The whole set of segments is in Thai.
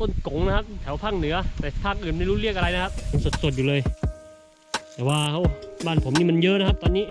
ต้นกงนะครับ แถวภาคเหนือ แต่ภาคอื่นไม่รู้เรียกอะไรนะครับสดๆอยู่เลย แต่ว่าเขาบ้านผมนี่มันเยอะนะครับ ตอนนี้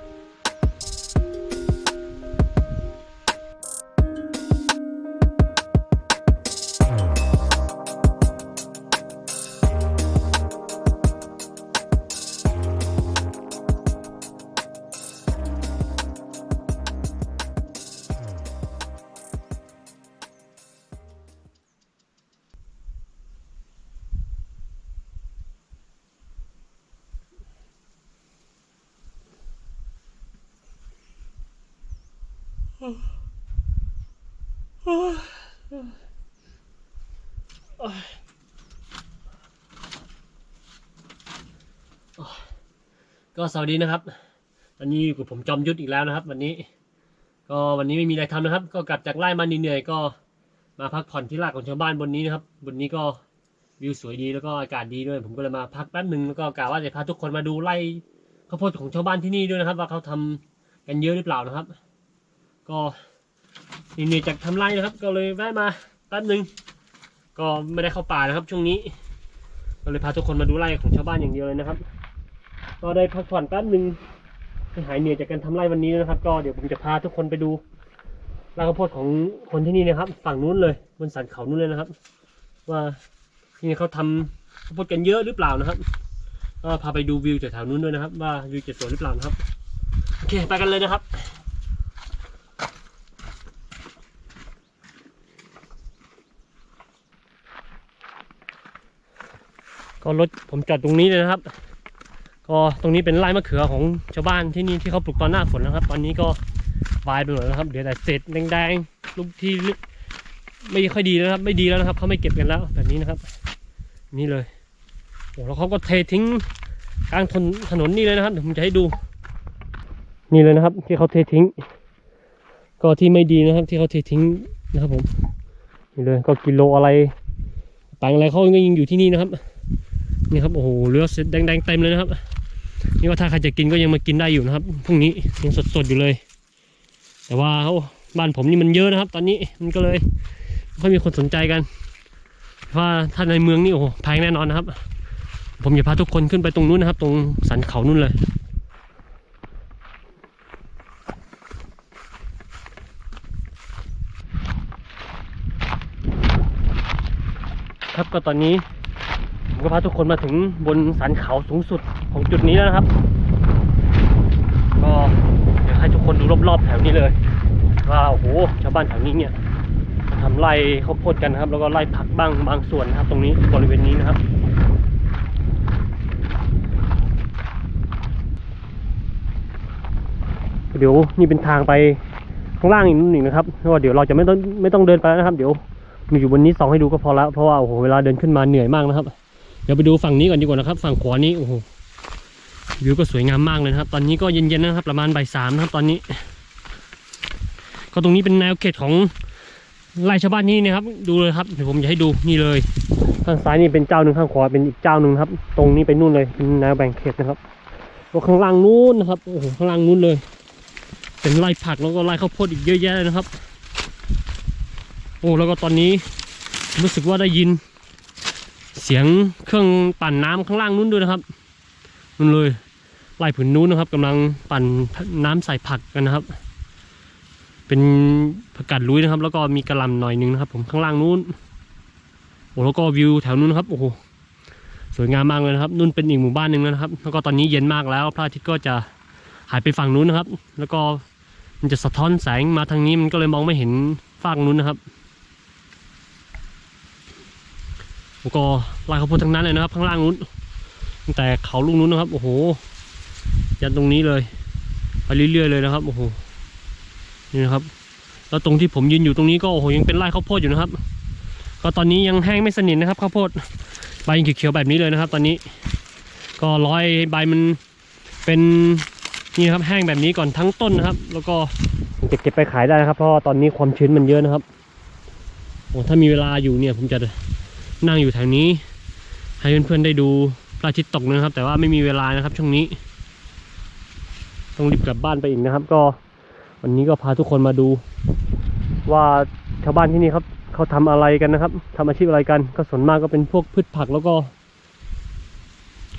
ก็สวัสดีนะครับวันนี้อยู่กับผมจอมยุทธอีกแล้วนะครับ วันนี้ ก็วันนี้ไม่มีอะไรทำนะครับ ก็กลับจากไร่มาเหนื่อยๆก็มาพักผ่อนที่ลากของชาวบ้านบนนี้นะครับ บนนี้ก็วิวสวยดีแล้วก็อากาศดีด้วย ผมก็เลยมาพักแป๊บหนึ่งแล้วก็กะว่าจะพาทุกคนมาดูไร่ข้าวโพดของชาวบ้านที่นี่ด้วยนะครับ ว่าเขาทำกันเยอะหรือเปล่านะครับ ก็เหนื่อยจากทำไรนะครับ ก็เลยแวะมาแป๊บหนึ่งก็ไม่ได้เข้าป่านะครับ ช่วงนี้ ก็เลยพาทุกคนมาดูไร่ของชาวบ้านอย่างเดียวเลยนะครับ ก็ได้พักผ่อนแป๊บหนึ่งให้หายเหนื่อยจากการทำไร่วันนี้นะครับ ก็เดี๋ยวผมจะพาทุกคนไปดูไร่ข้าวโพดของคนที่นี่นะครับ ฝั่งนู้นเลยบนสันเขานู้นเลยนะครับ ว่าที่นี่เขาทำข้าวโพดกันเยอะหรือเปล่านะครับก็พาไปดูวิวจากแถวนู้นด้วยนะครับ ว่าวิวจะสวยหรือเปล่านะครับโอเคไปกันเลยนะครับ ก็รถผมจอดตรงนี้เลยนะครับ ก็ตรงนี้เป็นไร่มะเขือของชาวบ้านที่นี่ที่เขาปลูกตอนหน้าฝนนะครับ ตอนนี้ก็วายไปหมดแล้วครับ เดี๋ยวแต่เศษแดงๆลูกที่ไม่ค่อยดีแล้วนะครับ ไม่ดีแล้วนะครับเขาไม่เก็บกันแล้วแบบนี้นะครับ นี่เลยโอ้แล้วเขาก็เททิ้งกลางถนนถนนนี่เลยนะครับเดี๋ยวผมจะให้ดู นี่เลยนะครับ ที่เขาเททิ้ง ก็ที่ไม่ดีนะครับ ที่เขาเททิ้งนะครับผมนี่เลยก็กิโลอะไรตังอะไรเขาก็ยังอยู่ที่นี่นะครับ นี่ครับโอ้โหเลือดแดงๆเต็มเลยนะครับ นี่ว่าถ้าใครจะกินก็ยังมากินได้อยู่นะครับพรุ่งนี้ยังสดๆอยู่เลย แต่ว่าบ้านผมนี่มันเยอะนะครับ ตอนนี้มันก็เลยไม่ค่อยมีคนสนใจกันเพราะว่าถ้าในเมืองนี่โอ้โหแพงแน่นอนนะครับ ผมจะพาทุกคนขึ้นไปตรงนู้นนะครับ ตรงสันเขานู่นเลยครับก็ตอนนี้ ผมก็พาทุกคนมาถึงบนสันเขาสูงสุดของจุดนี้แล้วนะครับ ก็เดี๋ยวให้ทุกคนดูรอบๆแถวนี้เลยว่าโอ้โหชาวบ้านแถวนี้เนี่ยทำไร่ข้าวโพดกันนะครับ แล้วก็ไร่ผักบ้างบางส่วนนะครับ ตรงนี้บริเวณนี้นะครับเดี๋ยวนี่เป็นทางไปข้างล่างอีกนิดหนึ่งนะครับเพราะว่าเดี๋ยวเราจะไม่ต้องไม่ต้องเดินไปแล้วนะครับ เดี๋ยวมีอยู่บนนี้สองให้ดูก็พอแล้วเพราะว่าโอ้โหเวลาเดินขึ้นมาเหนื่อยมากนะครับ เดี๋ยวไปดูฝั่งนี้ก่อนดีกว่านะครับ ฝั่งขวานี้โอ้โหวิวก็สวยงามมากเลยนะครับ ตอนนี้ก็เย็นๆนะครับ ประมาณบ่ายสามนะครับ ตอนนี้ ก็ตรงนี้เป็นแนวเขตของไร่ชาวบ้านนี่นะครับ ดูเลยครับเดี๋ยวผมจะให้ดูนี่เลย ข้างซ้ายนี่เป็นเจ้าหนึ่งข้างขวาเป็นอีกเจ้าหนึ่งครับ ตรงนี้ไปนู่นเลยเป็นแนวแบ่งเขตนะครับแล้วข้างล่างนู้นนะครับโอ้โหข้างล่างนู้นเลย เป็นไร่ผักแล้วก็ไร่ข้าวโพดอีกเยอะแยะเลยนะครับ โอ้แล้วก็ตอนนี้รู้สึกว่าได้ยิน เสียงเครื่องปั่นน้ำข้างล่างนู้นด้วยนะครับนู่นเลยไล่ผืนนู้นนะครับกำลังปั่นน้ำใส่ผักกันนะครับ เป็นผักกาดลุยนะครับ แล้วก็มีกระลำหน่อยหนึงนะครับ ผมข้างล่างนู้นโอ้แล้วก็วิวแถวนู้นนะครับโอ้โหสวยงามมากเลยนะครับนู่นเป็นอีกหมู่บ้านหนึ่งแล้วนะครับ แล้วก็ตอนนี้เย็นมากแล้วพระอาทิตย์ก็จะหายไปฝั่งนู้นนะครับ แล้วก็มันจะสะท้อนแสงมาทางนี้มันก็เลยมองไม่เห็นฝั่งนู้นนะครับ แล้ว ก็ลายข้าวโพดทั้งนั้นเลยนะครับ ข้างล่างนู้นตั้งแต่เขาลูกนู้นนะครับ โอ้โห ยันตรงนี้เลยไปเรื่อยๆเลยนะครับ โอ้โห นี่นะครับ แล้วตรงที่ผมยืนอยู่ตรงนี้ก็โอ้โหยังเป็นไร่ข้าวโพดอยู่นะครับ ก็ตอนนี้ยังแห้งไม่สนิทนะครับข้าวโพดใบยังเขียวๆแบบนี้เลยนะครับ ตอนนี้ ก็ร้อยใบมันเป็นนี่นะครับแห้งแบบนี้ก่อนทั้งต้นนะครับ แล้วก็จะเก็บไปขายได้นะครับ เพราะตอนนี้ความชื้นมันเยอะนะครับโอ้ถ้ามีเวลาอยู่เนี่ยผมจะ นั่งอยู่แถวนี้ ให้เพื่อนๆได้ดูพระอาทิตย์ตกนะครับ แต่ว่าไม่มีเวลานะครับช่วงนี้ ต้องรีบกลับบ้านไปอีกนะครับ ก็วันนี้ก็พาทุกคนมาดู ว่าชาวบ้านที่นี่เขาเขาทำอะไรกันนะครับทำอาชีพอะไรกัน ก็ส่วนมากก็เป็นพวกพืชผักแล้วก็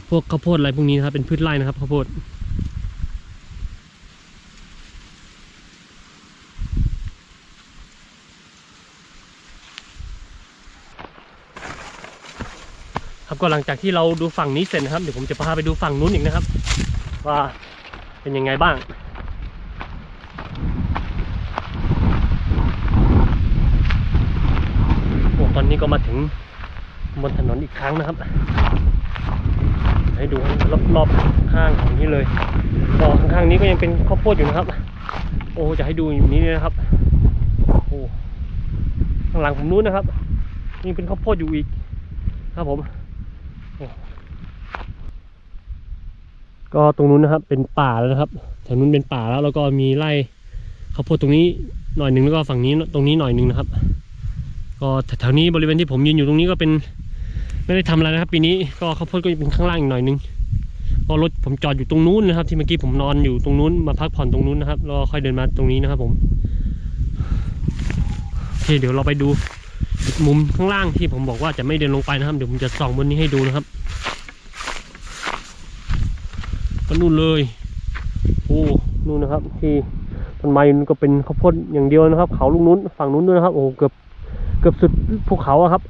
พวกข้าวโพดอะไรพวกนี้นะครับ เป็นพืชไร่นะครับข้าวโพด ก็หลังจากที่เราดูฝั่งนี้เสร็จนะครับเดี๋ยวผมจะพาไปดูฝั่งนู้นอีกนะครับ ว่าเป็นยังไงบ้างโอ้ตอนนี้ก็มาถึงบนถนนอีกครั้งนะครับ ให้ดูรอบๆข้างของนี้เลยก็ข้างๆนี้ก็ยังเป็นข้าวโพดอยู่นะครับ โอ้จะให้ดูอย่างนี้นะครับโอ้ข้างหลังผมนู้นนะครับยังเป็นข้าวโพดอยู่อีกครับผม ก็ตรงนู้นนะครับเป็นป่าแล้วนะครับแถวนู้นเป็นป่าแล้วแล้วก็มีไร่ข้าวโพดตรงนี้หน่อยหนึ่งแล้วก็ฝั่งนี้ตรงนี้หน่อยหนึ่งนะครับ ก็แถวนี้บริเวณที่ผมยืนอยู่ตรงนี้ก็เป็นไม่ได้ทำอะไรนะครับ ปีนี้ก็ข้าวโพดก็เป็นข้างล่างอีกหน่อยหนึงก็รถผมจอดอยู่ตรงนู้นนะครับ ที่เมื่อกี้ผมนอนอยู่ตรงนู้นมาพักผ่อนตรงนู้นนะครับแล้วก็ค่อยเดินมาตรงนี้นะครับผมโอเคเดี๋ยวเราไปดูมุมข้างล่างที่ผมบอกว่าจะไม่เดินลงไปนะครับ เดี๋ยวผมจะส่องบนนี้ให้ดูนะครับ ก็นู่นเลยโอ้นู่นนะครับ ที่ต้นไม้ก็เป็นข้าวโพดอย่างเดียวนะครับ เขาลูกนู้นฝั่งนู้นด้วยนะครับ โอ้เกือบเกือบสุดภูเขาอะครับ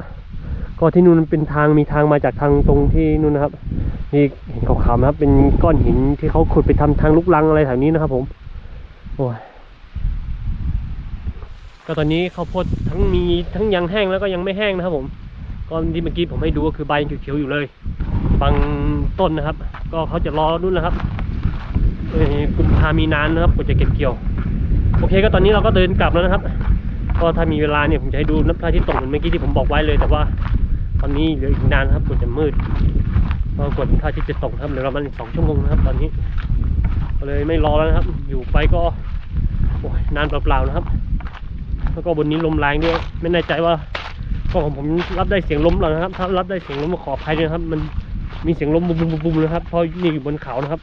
ก็ที่นู่นเป็นทางมีทางมาจากทางตรงที่นู่นนะครับนี่เห็นขาวๆนะครับ เป็นก้อนหินที่เขาขุดไปทำทางลุกลังอะไรแถวนี้นะครับ ผมโอ้ยก็ตอนนี้ข้าวโพดทั้งมีทั้งยังแห้งแล้วก็ยังไม่แห้งนะครับ ผมก็ที่เมื่อกี้ผมให้ดูก็คือใบยังเขียวๆอยู่เลย บางต้นนะครับ ก็เขาจะรอนู่นนะครับกุมภามีนานนะครับกว่าจะเก็บเกี่ยว โอเคก็ตอนนี้เราก็เดินกลับแล้วนะครับ ก็ถ้ามีเวลาเนี่ยผมจะให้ดูน้ำพระทิตย์ตกเหมือนเมื่อกี้ที่ผมบอกไว้เลย แต่ว่าตอนนี้เหลืออีกนานครับกว่าจะมืดก็กว่าพระทิตย์จะตกครับเหลือประมาณสองชั่วโมงนะครับ ตอนนี้ก็เลยไม่รอแล้วนะครับ อยู่ไปก็โอ้ยนานเปล่าๆนะครับ แล้วก็บนนี้ลมแรงด้วย ไม่แน่ใจว่าก็ของผมรับได้เสียงลมหรอนะครับ ถ้ารับได้เสียงลมก็ขออภัยด้วยนะครับ มัน มีเสียงลมบุมบุมๆนะครับ เพราะนี่อยู่บนเขานะครับ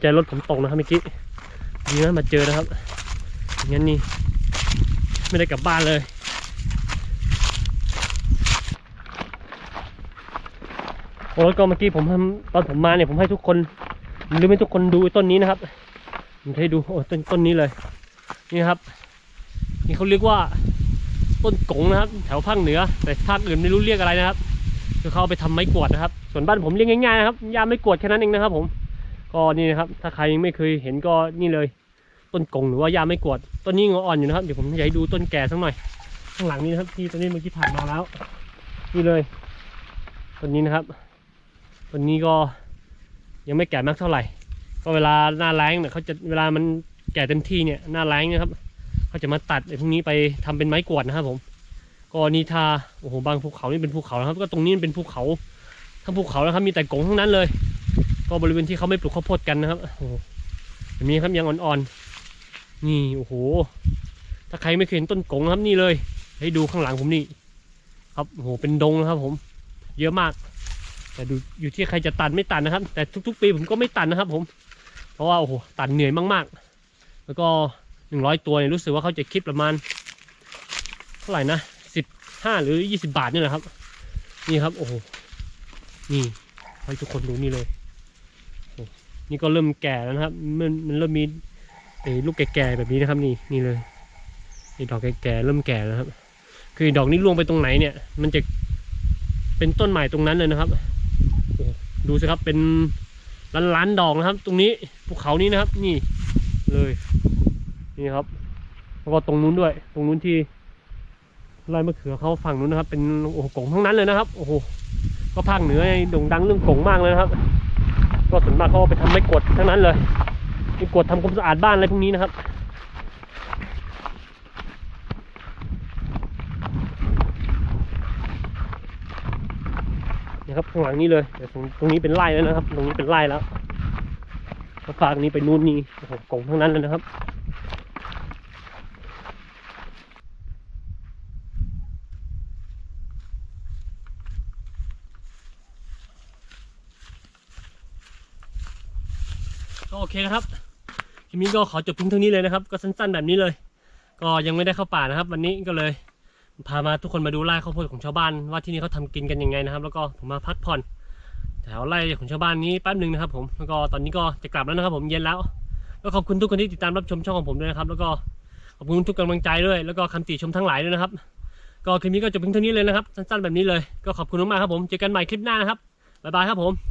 ใจรถผมตกนะครับเมื่อกี้ดีนะมาเจอนะครับงั้นนี่ไม่ได้กลับบ้านเลยโอ้แล้วก็เมื่อกี้ผมทำตอนผมมาเนี่ยผมให้ทุกคนหรือไม่ทุกคนดูต้นนี้นะครับผมให้ดูโอ้ต้นต้นนี้เลย นี่ครับ นี่เขาเรียกว่า ต้นกงนะครับ แถวภาคเหนือ แต่ภาคอื่นไม่รู้เรียกอะไรนะครับคือเขาไปทำไม้กวดนะครับ ส่วนบ้านผมเรียกง่ายๆนะครับยาไม้กวดแค่นั้นเองนะครับ ผม ก็นี่นะครับ ถ้าใครยังไม่เคยเห็นก็นี่เลย ต้นกงหรือว่ายาไม่กวดต้นนี้งออ่อนอยู่นะครับเดี๋ยวผมจะให้ดูต้นแก่สักหน่อย ข้างหลังนี้นะครับที่ต้นนี้เมื่อกี้ผ่านมาแล้ว นี่เลยต้นนี้นะครับต้นนี้ก็ยังไม่แก่มากเท่าไหร่ ก็เวลาหน้าแล้งเนี่ยเขาจะเวลามันแก่เต็มที่เนี่ยหน้าแล้งนะครับ เขาจะมาตัดไอ้พวกนี้ไปทำเป็นไม้กวาดนะครับผมก็นี่ทาโอ้โหบางภูเขานี่เป็นภูเขานะครับ ก็ตรงนี้เป็นภูเขาทั้งภูเขานะครับมีแต่กงทั้งนั้นเลย ก็บริเวณที่เขาไม่ปลูกข้าวโพดกันนะครับโอ้โหแบบนี้ครับยังอ่อนๆนี่โอ้โห ถ้าใครไม่เคยเห็นต้นกงครับนี่เลย ให้ดูข้างหลังผมนี่ ครับโอ้โหเป็นดงนะครับ ผม เยอะมาก แต่ดูอยู่ที่ใครจะตัดไม่ตัดนะครับ แต่ทุก ๆ ปีผมก็ไม่ตัดนะครับ ผม เพราะว่าโอ้โหตัดเหนื่อยมากๆ แล้วก็ หนึ่งร้อยตัวเนี่ยรู้สึกว่าเขาจะคิดประมาณ เท่าไหร่นะสิบห้าหรือยี่สิบาทนี่แหละครับ นี่ครับ โอ้โหนี่ให้ทุกคนดูนี่เลยนี่ก็เริ่มแก่แล้วนะครับ มันมันเริ่มมีไอ้ลูกแก่ๆแบบนี้นะครับนี่นี่เลยไอ้ดอกแก่ๆเริ่มแก่แล้วครับ คือดอกนี้ร่วงไปตรงไหนเนี่ย มันจะเป็นต้นใหม่ตรงนั้นเลยนะครับ ดูสิครับเป็นล้านๆดอกนะครับ ตรงนี้ภูเขานี้นะครับ นี่เลย นี่ครับแล้วก็ตรงนู้นด้วย ตรงนู้นที่ไร่มะเขือเขาฝั่งนู้นนะครับ เป็นโอ้โหกงทั้งนั้นเลยนะครับ โอ้โหก็ภาคเหนือโด่งดังเรื่องกงมากเลยนะครับ ก็ส่วนมากเขาเอาไปทำไม้กดทั้งนั้นเลยไม้กดทำความสะอาดบ้านอะไรพวกนี้นะครับนี่ครับข้างหลังนี้เลยเดี๋ยวตรงตรงนี้เป็นไร่แล้วนะครับ ตรงนี้เป็นไร่แล้วแล้วฝากนี้ไปนู่นนี่โอ้โหกงทั้งนั้นเลยนะครับ ก็โอเคครับคลิปนี้ก็ขอจบเพียงเท่านี้เลยนะครับ ก็สั้นๆแบบนี้เลย ก็ยังไม่ได้เข้าป่านะครับ วันนี้ก็เลยพามาทุกคนมาดูไร่ข้าวโพดของชาวบ้าน ว่าที่นี่เขาทำกินกันยังไงนะครับ แล้วก็ผมมาพักผ่อนแถวไร่ของชาวบ้านนี้แป๊บหนึ่งนะครับ ผมแล้วก็ตอนนี้ก็จะกลับแล้วนะครับ ผมเย็นแล้วก็ขอบคุณทุกคนที่ติดตามรับชมช่องของผมด้วยนะครับ แล้วก็ขอบคุณทุกกำลังใจด้วย แล้วก็คำติชมทั้งหลายด้วยนะครับ ก็คลิปนี้ก็จบเพียงเท่านี้เลยนะครับ สั้นๆแบบนี้เลย ก็ขอบคุณมากครับผม เจอกันใหม่คลิปหน้านะครับ บ๊ายบายครับผม